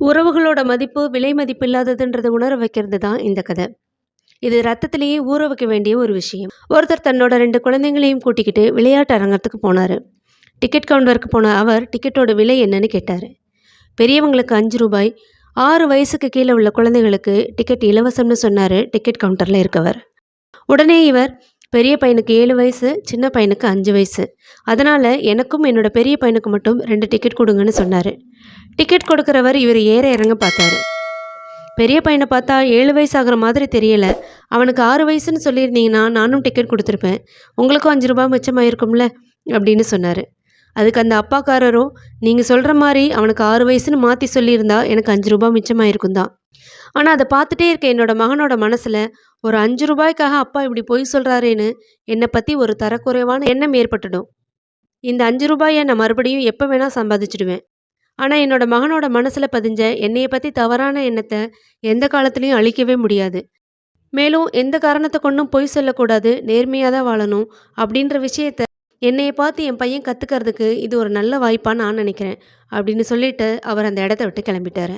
உறவுகளோட மதிப்பு விலை மதிப்பில்லாததுன்றத உணர வைக்கிறது தான் இந்த கதை. இது ரத்தத்திலேயே ஊற வைக்க வேண்டிய ஒரு விஷயம். ஒருத்தர் தன்னோட ரெண்டு குழந்தைங்களையும் கூட்டிக்கிட்டு விளையாட்டு அரங்கத்துக்கு போனார். டிக்கெட் கவுண்டருக்கு போன அவர் டிக்கெட்டோட விலை என்னன்னு கேட்டார். பெரியவங்களுக்கு அஞ்சு ரூபாய் ஆறு வயசுக்கு கீழே உள்ள குழந்தைகளுக்கு டிக்கெட் இலவசம்னு சொன்னார் டிக்கெட் கவுண்டரில் இருக்கவர். உடனே இவர் பெரிய பையனுக்கு ஏழு வயசு சின்ன பையனுக்கு அஞ்சு வயசு. அதனால் எனக்கும் என்னோட பெரிய பையனுக்கு மட்டும் ரெண்டு டிக்கெட் கொடுங்கன்னு சொன்னார். டிக்கெட் கொடுக்குறவர் இவர் ஏற இறங்க பார்த்தாரு. பெரிய பையனை பார்த்தா ஏழு வயசு ஆகிற மாதிரி தெரியல. அவனுக்கு ஆறு வயசுன்னு சொல்லியிருந்தீங்கன்னா நானும் டிக்கெட் கொடுத்துருப்பேன். உங்களுக்கும் அஞ்சு ரூபாய் மிச்சமாயிருக்கும்ல அப்படின்னு சொன்னார். அதுக்கு அந்த அப்பாக்காரரும் நீங்கள் சொல்கிற மாதிரி அவனுக்கு ஆறு வயசுன்னு மாற்றி சொல்லியிருந்தா எனக்கு அஞ்சு ரூபாய் மிச்சமாயிருக்கும் தான் ஆனால் அதை பார்த்துட்டே இருக்க என்னோட மகனோட மனசில் ஒரு அஞ்சு ரூபாய்க்காக அப்பா இப்படி பொய் சொல்கிறாரேன்னு என்னை பற்றி ஒரு தரக்குறைவான எண்ணம் ஏற்பட்டுடும். இந்த அஞ்சு ரூபாயை நான் மறுபடியும் எப்போ வேணால் சம்பாதிச்சிடுவேன். ஆனால் என்னோட மகனோட மனசில் பதிஞ்ச என்னையை பற்றி தவறான எண்ணத்தை எந்த காலத்துலேயும் அழிக்கவே முடியாது. மேலும் எந்த காரணத்தை கொண்டும் பொய் சொல்லக்கூடாது நேர்மையாக தான் வாழணும் அப்படின்ற விஷயத்த என்னைய பார்த்து என் பையன் கற்றுக்கிறதுக்கு இது ஒரு நல்ல வாய்ப்பான்னு நான் நினைக்கிறேன் அப்படின்னு சொல்லிட்டு அவர் அந்த இடத்த விட்டு கிளம்பிட்டாரு.